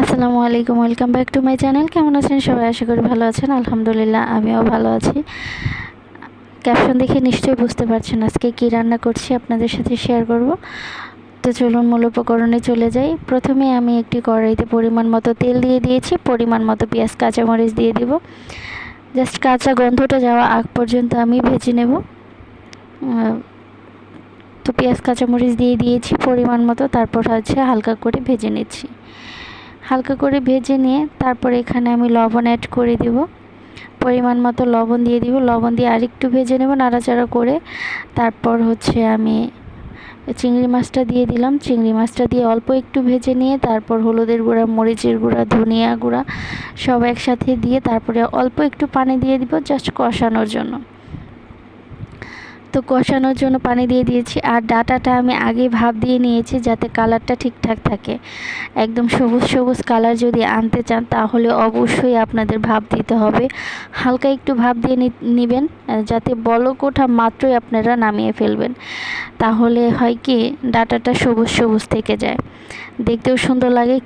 আসসালামু আলাইকুম, welcome back to my channel. কেমন আছেন সবাই? আশা করি ভালো আছেন। আলহামদুলিল্লাহ, আমিও ভালো আছি। ক্যাপশন দেখে নিশ্চয়ই বুঝতে পারছেন আজকে কী রান্না করছি, আপনাদের সাথে শেয়ার করব। তো চলুন মূল উপকরণে চলে যাই। প্রথমে আমি একটি কড়াইতে পরিমাণ মতো তেল দিয়ে দিয়েছি, পরিমাণ মতো পেঁয়াজ, কাঁচামরিচ দিয়ে দিব। জাস্ট কাঁচা গন্ধটা যাওয়া আগ পর্যন্ত আমি ভেজে নেব। তো পেঁয়াজ, কাঁচামরিচ দিয়ে দিয়েছি পরিমাণ মতো, তারপর হচ্ছে হালকা করে ভেজে নিচ্ছি। হালকা করে ভেজে নিয়ে তারপর এখানে আমি লবণ অ্যাড করে দিব। পরিমাণ মতো লবণ দিয়ে দিব। লবণ দিয়ে আরেকটু ভেজে নেব নাড়াচাড়া করে। তারপর হচ্ছে আমি চিংড়ি মাছটা দিয়ে দিলাম। চিংড়ি মাছটা দিয়ে অল্প একটু ভেজে নিয়ে তারপর হলুদের গুঁড়া, মরিচের গুঁড়া, ধনিয়া গুঁড়া সব একসাথে দিয়ে তারপরে অল্প একটু পানি দিয়ে দিব জাস্ট কষানোর জন্য। তো কষানোর জন্য পানি দিয়ে দিয়েছি আর ডাটাটা আমি আগে ভাব দিয়ে নিয়েছি যাতে কালারটা ঠিকঠাক থাকে। একদম সবুজ সবুজ কালার যদি আনতে চান তাহলে অবশ্যই আপনাদের ভাব দিতে হবে। হালকা একটু ভাব দিয়ে নেবেন, যাতে বলক ওঠা মাত্রই আপনারা নামিয়ে ফেলবেন। তাহলে হয় কি, ডাটাটা সবুজ সবুজ থেকে যায়। দেখতেও সুন্দর লাগে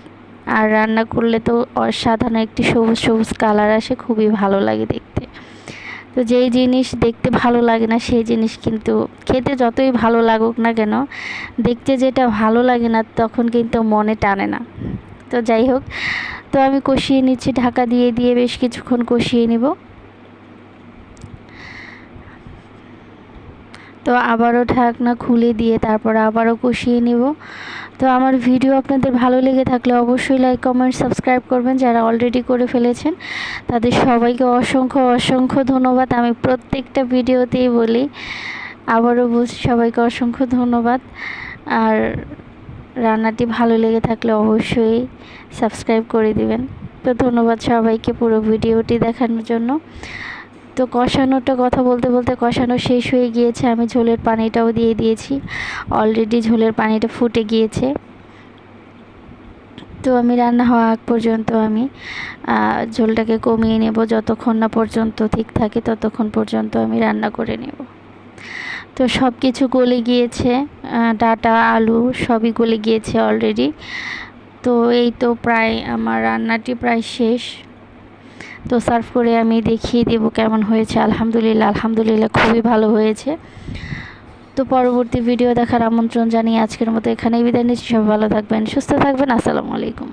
আর রান্না করলে তো অসাধারণ একটি সবুজ সবুজ কালার আসে, খুবই ভালো লাগে দেখতে। তো যেই জিনিস দেখতে ভালো লাগে না, সেই জিনিস কিন্তু খেতে যতই ভালো লাগুক না কেন, দেখতে যেটা ভালো লাগে না তখন কিন্তু মনে টানে না। তো যাই হোক, তো আমি কষিয়ে নিচ্ছি, ঢাকা দিয়ে দিয়ে বেশ কিছুক্ষণ কষিয়ে নিব। তো আবারও ঢাকনা খুলে দিয়ে তারপর আবারও কষিয়ে নেব। তো আমার ভিডিও আপনাদের ভালো লেগে থাকলে অবশ্যই লাইক কমেন্ট সাবস্ক্রাইব করবেন যারা অলরেডি করে ফেলেছেন। তাদের সবাইকে অসংখ্য অসংখ্য ধন্যবাদ। আমি প্রত্যেকটা ভিডিওতেই বলি, আবারও বলছি, সবাইকে অসংখ্য ধন্যবাদ। আর রান্নাটি ভালো লেগে থাকলে অবশ্যই সাবস্ক্রাইব করে দিবেন। তো ধন্যবাদ সবাইকে পুরো ভিডিওটি দেখানোর জন্য। তো কষানোটা কথা বলতে বলতে কষানো শেষ হয়ে গিয়েছে। আমি ঝোলের পানিটাও দিয়ে দিয়েছি। অলরেডি ঝোলের পানিটা ফুটে গিয়েছে। তো আমি রান্না হওয়া আগ পর্যন্ত আমি ঝোলটাকে কমিয়ে নেব। যতক্ষণ না পর্যন্ত ঠিক থাকে, ততক্ষণ পর্যন্ত আমি রান্না করে নেব। তো সব কিছু গলে গিয়েছে ডাটা, আলু সবই গলে গিয়েছে অলরেডি তো এই তো প্রায় আমার রান্নাটি প্রায় শেষ। তো সার্ভ করে আমি দেখিয়ে দেব কেমন হয়েছে। আলহামদুলিল্লাহ আলহামদুলিল্লাহ খুবই ভালো হয়েছে। তো পরবর্তী ভিডিও দেখার আমন্ত্রণ জানিয়ে আজকের মতো এখানেই বিদায় নিচ্ছি। সবাই ভালো থাকবেন, সুস্থ থাকবেন। আসসালামু আলাইকুম।